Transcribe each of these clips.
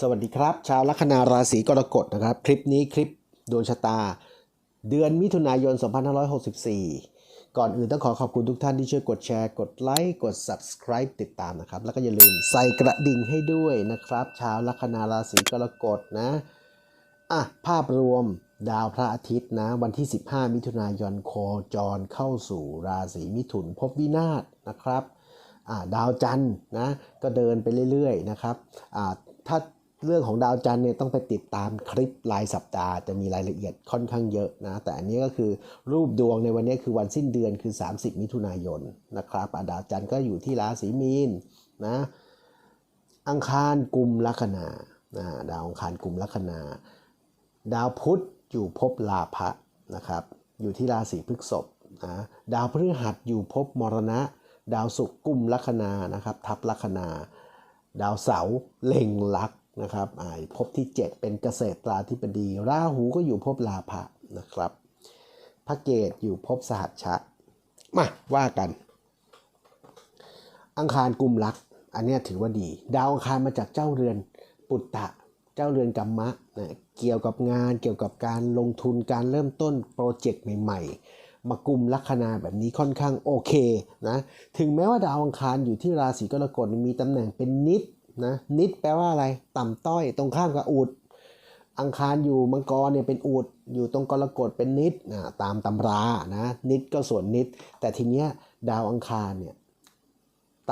สวัสดีครับ ชาวลัคนาราศีกรกฎนะครับ คลิปนี้คลิปดวงชะตา เดือนมิถุนายน 2564 ก่อนอื่นต้องขอขอบคุณทุกท่านที่ช่วยกดแชร์ กดไลค์ กด subscribe ติดตามนะครับ แล้วก็อย่าลืมใส่กระดิ่งให้ด้วยนะครับ ชาวลัคนาราศีกรกฎนะอะภาพรวมดาวพระอาทิตย์นะ วันที่ 15 มิถุนายนโคจรเข้าสู่ราศีมิถุนภพวินาศนะครับอ่าดาวจันทร์นะก็เดินไปเรื่อยๆนะครับอ่าถ้า เรื่องของดาวจันทร์เนี่ยต้องไปติดตามคลิปรายสัปดาห์จะมีรายละเอียดค่อนข้างเยอะนะ แต่อันนี้ก็คือรูปดวงในวันนี้คือวันสิ้นเดือนคือ 30 มิถุนายนนะครับดาวจันทร์ก็อยู่ที่ราศีมีนนะอังคารกลุ่มลัคนานะดาวอังคารกลุ่มลัคนา ดาวพุธอยู่ภพลาภะนะครับอยู่ที่ราศีพฤษภนะดาวพฤหัสอยู่ภพมรณะ ดาวศุกร์กุมลัคนานะครับทับลัคนา ดาวเสาร์เล็งลักษ นะครับอ่าภพที่ 7 เป็นเกษตราธิบดี ราหูก็อยู่ภพลาภะนะครับ พระเกตอยู่ภพสหัชชะ มาว่ากัน อังคารกุมรัก อันนี้ถือว่าดี ดาวอังคารมาจากเจ้าเรือนปุตตะ เจ้าเรือนกัมมะนะเกี่ยวกับงาน เกี่ยวกับการลงทุน การเริ่มต้นโปรเจกต์ใหม่ๆ มากุมลัคนาแบบนี้ค่อนข้างโอเคนะ ถึงแม้ว่าดาวอังคารอยู่ที่ราศีกรกฎมีตำแหน่งเป็นนิด นะนิดแปลว่าอะไร ต่ำต้อยตรงข้ามกับอุดอังคารอยู่มังกรเนี่ยเป็นอุดอยู่ตรงกรกฎเป็นนิดนะตามตำรานะนิดก็ส่วนนิด แต่ทีเนี้ยดาวอังคารเนี่ย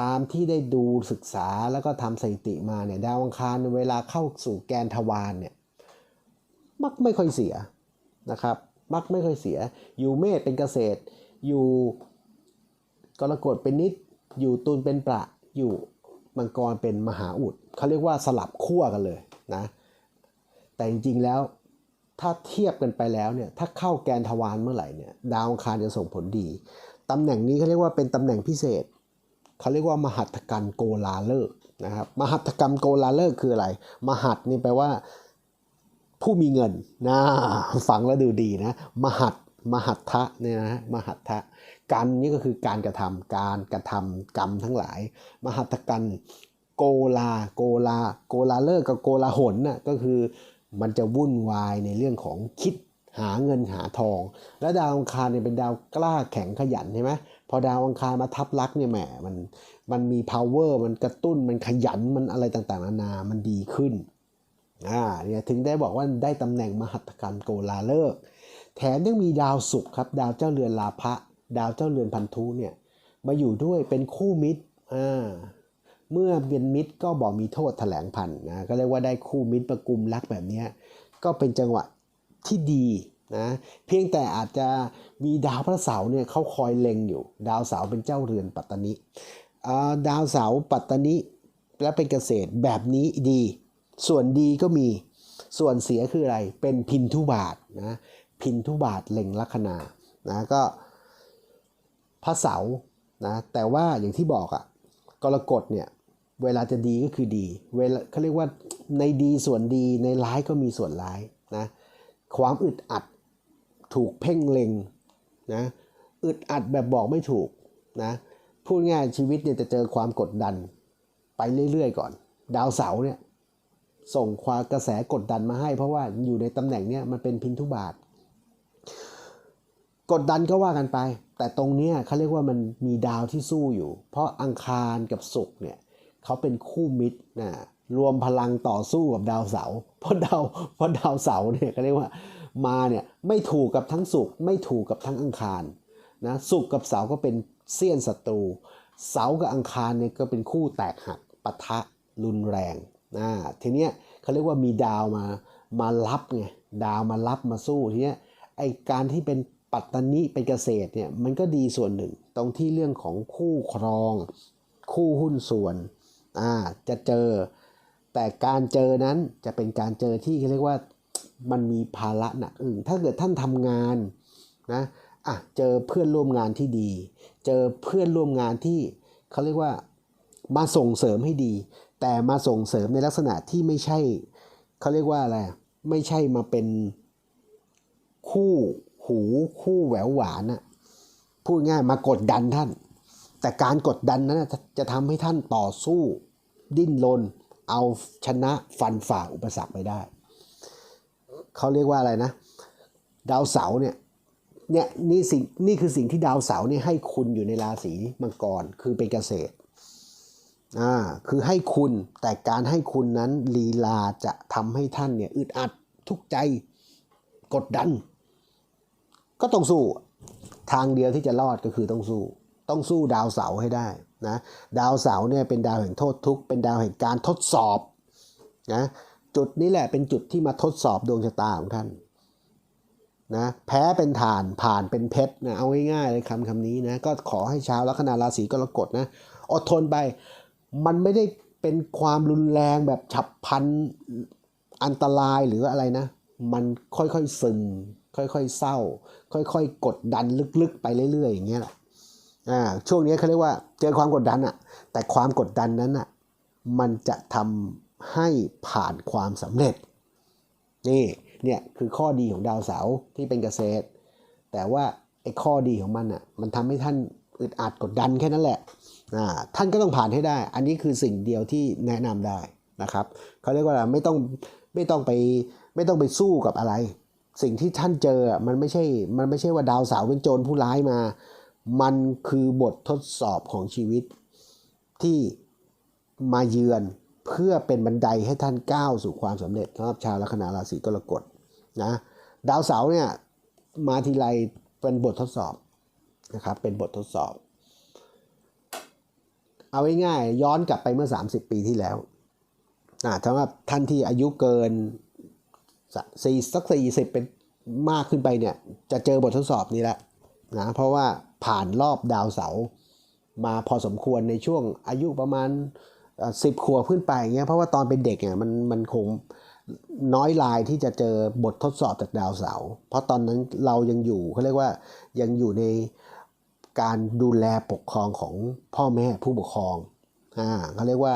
ตามที่ได้ดูศึกษาแล้วก็ทำสถิติมาเนี่ยดาวอังคารเวลาเข้าสู่แกนทวารเนี่ยมักไม่ค่อยเสียนะครับ มักไม่ค่อยเสีย อยู่เมษเป็นเกษตร อยู่กรกฎเป็นนิด อยู่ตุลเป็นประอยู่ มังกรเป็นมหาอุดเขาเรียกว่าสลับขั้วกันเลยนะแต่จริงๆแล้วถ้าเทียบกันไปแล้วเนี่ยถ้าเข้าแกนทวารเมื่อไหร่เนี่ยดาวอังคารจะส่งผลดีตำแหน่งนี้เขาเรียกว่าเป็นตำแหน่งพิเศษเขาเรียกว่ามหัตถกันโกลาเลิกษ์นะครับมหัตถกรรมโกลาเลิกษ์คืออะไร มหัตนี่แปลว่าผู้มีเงินนะฟังแล้วดูดีนะ มหัตมหัตทะเนี่ยนะมหัตทะ กันนี่ก็คือการกระทำการกระทำกรรมทั้งหลาย มหัตกันโกลาโกลาโกลาเลิกกับโกลาหนน่ะก็คือมันจะวุ่นวายในเรื่องของคิดหาเงินหาทอง แล้วดาวอังคารเนี่ยเป็นดาวกล้าแข็งขยันใช่ไหมพอดาวอังคารมาทับลักเนี่ยแหมมันมันมี power มันกระตุ้นมันขยันมันอะไรต่างๆนานา มันดีขึ้นอ่าเนี่ยถึงได้บอกว่าได้ตำแหน่งมหัตการโกลาเลิก แถมยังมีดาวศุกร์ครับ ดาวเจ้าเรือนลาภะ ดาวเจ้าเรือนพันธุเนี่ยมาอยู่ด้วยเป็นคู่มิตรอ่าเมื่อเป็นมิตรก็บอกมีโทษแถลงพันนะก็เรียกว่าได้คู่มิตรประกุมรักแบบนี้ก็เป็นจังหวะที่ดีนะเพียงแต่อาจจะมีดาวพระเสาร์เนี่ยเขาคอยเล็งอยู่ ดาวเสาร์เป็นเจ้าเรือนปัตตนิอ่าดาวเสาร์ปัตตนิและเป็นเกษตรแบบนี้ดี ส่วนดีก็มีส่วนเสียคืออะไรเป็นพินทุบาทนะพินทุบาทเล็งลัคนานะก็ พระเสานะแต่ว่าอย่างที่บอกอะ่ะกรกฎเนี่ยเวลาจะดีก็คือดี เวลาเขาเรียกว่าในดีส่วนดีในร้ายก็มีส่วนร้ายนะความอึดอัดถูกเพ่งเล็งนะอึดอัดแบบบอกไม่ถูกนะพูดง่ายชีวิตเนี่ยจะเจอความกดดันไปเรื่อยๆ ก่อน ดาวเสาเนี่ยส่งความกระแสกดดันมาให้ เพราะว่าอยู่ในตำแหน่งเนี้ยมันเป็นพินทุบาท กดดันก็ว่ากันไป แต่ตรงเนี้ยเขาเรียกว่ามันมีดาวที่สู้อยู่ เพราะอังคารกับศุกร์เนี่ยเขาเป็นคู่มิตรนะรวมพลังต่อสู้กับดาวเสาร์เพราะดาวเพราะดาวเสาร์เนี่ยเขาเรียกว่ามาเนี่ยไม่ถูกกับทั้งศุกร์ไม่ถูกกับทั้งอังคารนะศุกร์กับเสาร์ก็เป็นเสี้ยนศัตรูเสาร์กับอังคารเนี่ยก็เป็นคู่แตกหักปะทะรุนแรงนะทีเนี้ยเขาเรียกว่ามีดาวมามารับไงดาวมารับมาสู้ทีเนี้ยไอการที่เป็น ปัตตานิเป็นเกษตรเนี่ยมันก็ดีส่วนหนึ่ง ตรงที่เรื่องของคู่ครอง คู่หุ้นส่วนอ่าจะเจอ แต่การเจอนั้นจะเป็นการเจอที่เขาเรียกว่ามันมีภาระหนักอึ้งถ้าเกิดท่านทำงานนะอะเจอเพื่อนร่วมงานที่ดี เจอเพื่อนร่วมงานที่เขาเรียกว่ามาส่งเสริมให้ดี แต่มาส่งเสริมในลักษณะที่ไม่ใช่เขาเรียกว่าอะไรไม่ใช่มาเป็นคู่ หูคู่แหววหวานอะพูดง่ายมากดดันท่าน แต่การกดดันนั้นจะทำให้ท่านต่อสู้ ดิ้นรนเอาชนะฟันฝ่าอุปสรรคไปได้ เขาเรียกว่าอะไรนะ ดาวเสาร์เนี่ยเนี่ยนี่สิ่งนี่คือสิ่งที่ดาวเสาร์เนี่ยให้คุณอยู่ในราศีมังกรคือเป็นเกษตรอ่าคือให้คุณแต่การให้คุณนั้นลีลาจะทำให้ท่านเนี่ยอึดอัดทุกใจกดดัน ก็ต้องสู้ ทางเดียวที่จะรอดก็คือต้องสู้ ต้องสู้ดาวเสาให้ได้นะดาวเสาเนี่ยเป็นดาวแห่งโทษทุกข์เป็นดาวแห่งการทดสอบนะจุดนี้แหละเป็นจุดที่มาทดสอบดวงชะตาของท่านนะแพ้เป็นฐานผ่านเป็นเพชรนะเอาง่ายๆเลยคำคำนี้นะก็ขอให้ชาวลัคนาราศีกรกฎนะอดทนไป มันไม่ได้เป็นความรุนแรงแบบฉับพลันอันตรายหรืออะไรนะ มันค่อยๆซึม ค่อยๆเศร้า ค่อยๆ กดดันลึกๆ ไปเรื่อยๆ อย่างเงี้ยแหละอ่าช่วงนี้เขาเรียกว่าเจอความกดดันอะแต่ความกดดันนั้นอะมันจะทำให้ผ่านความสำเร็จ นี่เนี่ยคือข้อดีของดาวเสาร์ที่เป็นเกษตร แต่ว่าไอ้ข้อดีของมันอะมันทำให้ท่านอึดอัดกดดันแค่นั้นแหละอ่าท่านก็ต้องผ่านให้ได้ อันนี้คือสิ่งเดียวที่แนะนำได้นะครับเขาเรียกว่าไม่ต้องไม่ต้องไปไม่ต้องไปสู้กับอะไร สิ่งที่ท่านเจอมันไม่ใช่มันไม่ใช่ว่าดาวเสาเป็นโจรผู้ร้ายมา มันคือบททดสอบของชีวิตที่มาเยือนเพื่อเป็นบันไดให้ท่านก้าวสู่ความสำเร็จสำหรับชาวลัคนาราศีกรกฎนะดาวเสาเนี่ยมาทีไรเป็นบททดสอบนะครับเป็นบททดสอบ เอาง่ายๆย้อนกลับไปเมื่อ 30 ปีที่แล้วนะสำหรับท่านที่อายุเกิน สี่สักสี่สิบเป็นมากขึ้นไปเนี่ย จะเจอบททดสอบนี้แหละนะเพราะว่าผ่านรอบดาวเสาร์มาพอสมควรในช่วงอายุประมาณสิบขวบขึ้นไปเงี้ยเพราะว่าตอนเป็นเด็กเนี่ยมันมันคงน้อยลายที่จะเจอบททดสอบจากดาวเสาร์เพราะตอนนั้นเรายังอยู่เขาเรียกว่ายังอยู่ในการดูแลปกครองของพ่อแม่ผู้ปกครองอ่าเขาเรียกว่า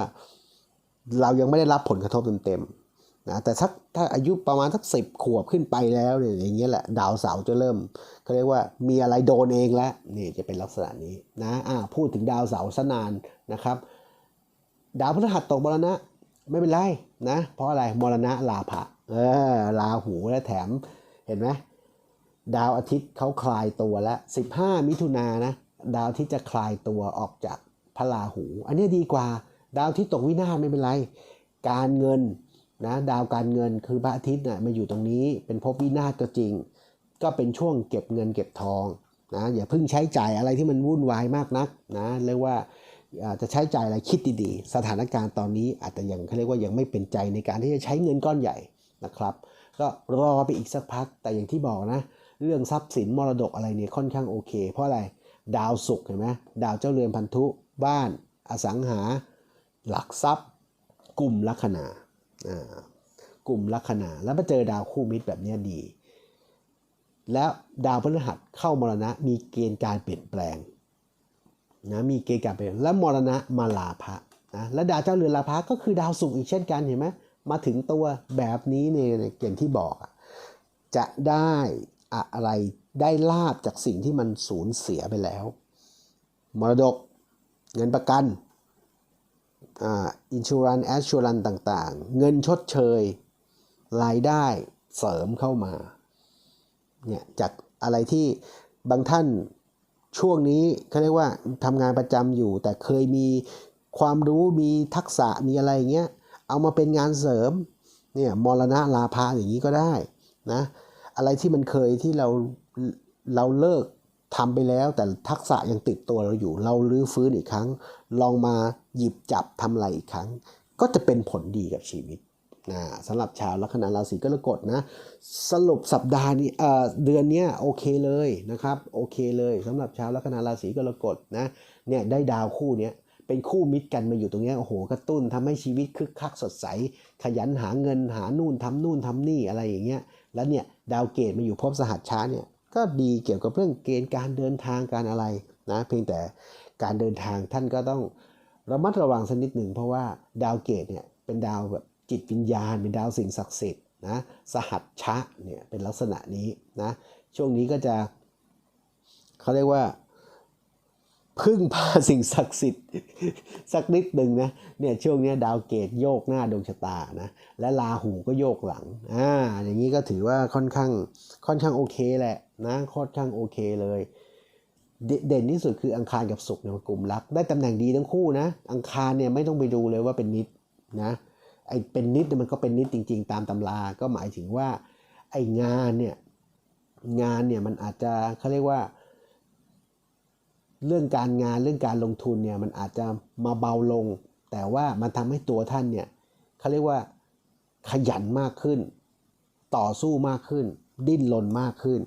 เรายังไม่ได้รับผลกระทบเต็มๆ นะแต่ถ้าถ้าอายุประมาณสักสิบขวบขึ้นไปแล้วเนี่ยอย่างเงี้ยแหละดาวเสาร์จะเริ่มเขาเรียกว่ามีอะไรโดนเองแล้วนี่จะเป็นลักษณะนี้นะอ่าพูดถึงดาวเสาร์สนานนะครับ ดาวพฤหัสตกมรณะไม่เป็นไรนะเพราะอะไรมรณะลาภะเออลาหูและแถมเห็นไหมดาวอาทิตย์เขาคลายตัวแล้ว15 มิถุนานะดาวทิตย์จะคลายตัวออกจากพระราหู อันนี้ดีกว่า ดาวอาทิตย์ตกวินาศไม่เป็นไร การเงิน นะดาวการเงินคือพระอาทิตย์นะ่ะมาอยู่ตรงนี้เป็นภพวินาศก็จริง ก็เป็นช่วงเก็บเงินเก็บทองนะอย่าเพิ่งใช้จ่ายอะไรที่มันวุ่นวายมากนักนะเรียกว่าจะใช้จ่ายอะไรคิดดีๆ สถานการณ์ตอนนี้อาจจะยังเขาเรียกว่ายังไม่เป็นใจในการที่จะใช้เงินก้อนใหญ่นะครับ ก็รอไปอีกสักพักแต่อย่างที่บอกนะ เรื่องทรัพย์สินมรดกอะไรเนี่ยค่อนข้างโอเค เพราะอะไรดาวศุกร์เห็นไหมดาวเจ้าเรือนพันธุ บ้าน อสังหา หลักทรัพย์ กลุ่มลัคนา กลุ่มลัคนาแล้วมาเจอดาวคู่มิตรแบบนี้ดี แล้วดาวพฤหัสเข้ามรณะมีเกณฑ์การเปลี่ยนแปลงนะมีเกณฑ์การเปลี่ยนและมรณะมาลาภะนะและดาวเจ้าเรือนลาภะก็คือดาวศุกร์อีกเช่นกันเห็นไหมมาถึงตัวแบบนี้เนี่ยอย่างที่บอก จะได้อะไรได้ลาบจากสิ่งที่มันสูญเสียไปแล้ว มรดกเงินประกัน อินชูรันแอชชูรันต่างๆ เงินชดเชย รายได้เสริมเข้ามาเนี่ยจากอะไรที่บางท่านช่วงนี้เขาเรียกว่าทำงานประจำอยู่ แต่เคยมีความรู้มีทักษะมีอะไรเงี้ยเอามาเป็นงานเสริมเนี่ยมรณะลาภาอย่างนี้ก็ได้นะอะไรที่มันเคยที่เราเราเลิก ทำไปแล้วแต่ทักษะยังติดตัวเราอยู่ เราลื้อฟื้นอีกครั้ง ลองมาหยิบจับทำอะไรอีกครั้ง ก็จะเป็นผลดีกับชีวิตนะสำหรับชาวลัคนาราศีกรกฎนะสรุปสัปดาห์นี้เดือนนี้โอเคเลยนะครับโอเคเลยสำหรับชาวลัคนาราศีกรกฎนะเนี่ยได้ดาวคู่เนี้เป็นคู่มิตรกันมาอยู่ตรงนี้โอ้โหกระตุ้นทำให้ชีวิตคึกคักสดใส ขยันหาเงินหานู่นทำนู่นทำนี่อะไรอย่างเงี้ยแล้วเนี่ยดาวเกตมาอยู่พบสหัสช้าเนี่ย ก็ดีเกี่ยวกับเรื่องเกณฑ์การเดินทางการอะไรนะเพียงแต่การเดินทางท่านก็ต้องระมัดระวังสักนิดหนึ่งเพราะว่าดาวเกตเนี่ยเป็นดาวแบบจิตวิญญาณ เป็นดาวสิ่งศักดิ์สิทธิ์นะสหัสชะเนี่ยเป็นลักษณะนี้นะช่วงนี้ก็จะเขาเรียกว่า พึ่งพาสิ่งศักดิ์สิทธิ์ สักนิดหนึ่งนะเนี่ยช่วงนี้ดาวเกตโยกหน้าดวงชะตานะและราหูก็โยกหลังอ่าอย่างนี้ก็ถือว่าค่อนข้างค่อนข้างโอเคแหละนะค่อนข้างโอเคเลย เด่นที่สุดคืออังคารกับศุกร์เนี่ยกลุ่มรัก ได้ตำแหน่งดีทั้งคู่นะ อังคารเนี่ยไม่ต้องไปดูเลยว่าเป็นนิดนะไอเป็นนิดมันก็เป็นนิดจริง ๆ ตามตำราก็หมายถึงว่าไองานเนี่ยงานเนี่ยมันอาจจะเขาเรียกว่า เรื่องการงานเรื่องการลงทุนเนี่ยมันอาจจะมาเบาลง แต่ว่ามันทำให้ตัวท่านเนี่ยเขาเรียกว่าขยันมากขึ้น ต่อสู้มากขึ้น ดิ้นรนมากขึ้น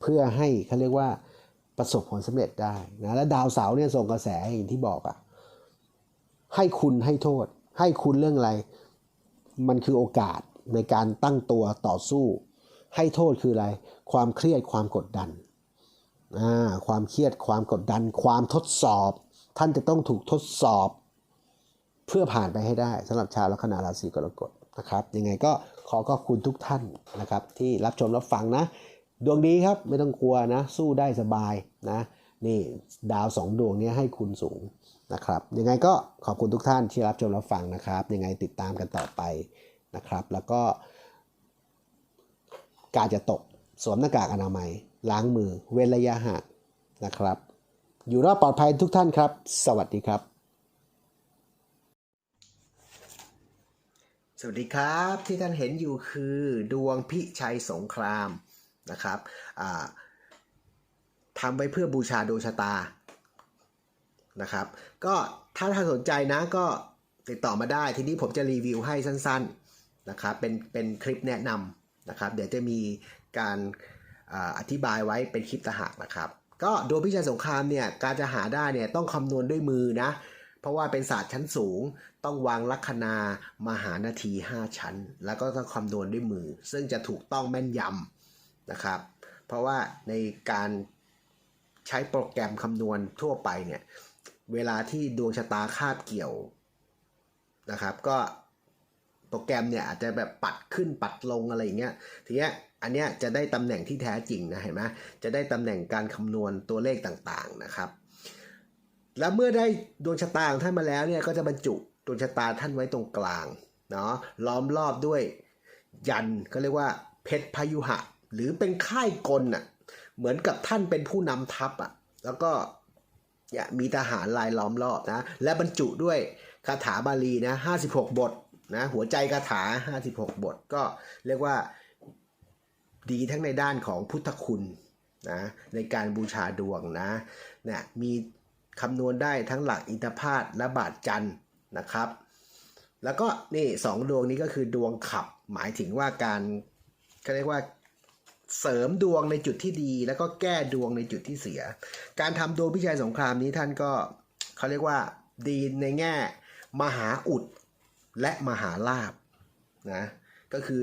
เพื่อให้เขาเรียกว่าประสบผลสำเร็จได้นะและดาวเสาร์เนี่ยส่งกระแสอย่างที่บอกอะให้คุณให้โทษ ให้คุณเรื่องอะไร มันคือโอกาสในการตั้งตัวต่อสู้ ให้โทษคืออะไร ความเครียดความกดดัน ความเครียดความกดดัน ความทดสอบ ท่านจะต้องถูกทดสอบเพื่อผ่านไปให้ได้สำหรับชาวลัคนาราศีกรกฎนะครับยังไงก็ขอขอบคุณทุกท่านนะครับ ที่รับชมรับฟังนะ ดวงดีครับไม่ต้องกลัวนะ สู้ได้สบายนะนี่ดาวสองดวงนี้ให้คุณสูงนะครับยังไงก็ขอบคุณทุกท่านที่รับชมรับฟังนะครับ ยังไงติดตามกันต่อไปนะครับ แล้วก็ การจะตกสวมหน้ากากอนามัย ล้างมือเว้นระยะห่างนะครับ อยู่รอดปลอดภัยทุกท่านครับ สวัสดีครับ สวัสดีครับที่ท่านเห็นอยู่คือดวงพิชัยสงครามนะครับทำไว้เพื่อบูชาดวงชะตานะครับ ก็ถ้าท่านสนใจนะก็ติดต่อมาได้ทีนี้ผมจะรีวิวให้สั้น ๆนะครับเป็นเป็นคลิปแนะนำนะครับ เดี๋ยวจะมีการ อธิบายไว้เป็นคลิปตางหากนะครับก็ดวงพิชัยสงครามเนี่ยการจะหาได้เนี่ยต้องคำนวณด้วยมือนะ เพราะว่าเป็นศาสตร์ชั้นสูง ต้องวางลัคนามหานาที 5 ชั้น แล้วก็ต้องคำนวณด้วยมือ ซึ่งจะถูกต้องแม่นยำนะครับ เพราะว่าในการใช้โปรแกรมคำนวณทั่วไปเนี่ยเวลาที่ดวงชะตาคาบเกี่ยวนะครับ ก็โปรแกรมเนี่ยอาจจะแบบปัดขึ้นปัดลงอะไรอย่างเงี้ยทีเนี้ย อันเนี้ยจะได้ตำแหน่งที่แท้จริงนะเห็นไหมจะได้ตำแหน่งการคำนวณตัวเลขต่างๆนะครับ แล้วเมื่อได้ดวงชะตาของท่านมาแล้วเนี่ยก็จะบรรจุดวงชะตาท่านไว้ตรงกลางเนาะล้อมรอบด้วยยันก็เรียกว่าเพชรพายุหะ หรือเป็นค่ายกลน่ะเหมือนกับท่านเป็นผู้นำทัพอะแล้วก็ยมีทหารลายล้อมรอบนะและบรรจุด้วยคาถาบาลีนะ56 บทนะหัวใจคาถา 56 บท ก็เรียกว่า ดีทั้งในด้านของพุทธคุณนะในการบูชาดวงนะเนี่ยมีคำนวณได้ทั้งหลักอินทพาตและบาทจันนะครับ แล้วก็นี่สองดวงนี้ก็คือดวงขับหมายถึงว่าการเขาเรียกว่าเสริมดวงในจุดที่ดี แล้วก็แก้ดวงในจุดที่เสีย การทำดวงพิชัยสงครามนี้ท่านก็เขาเรียกว่าดีในแง่ มหาอุดและมหาลาบนะก็คือ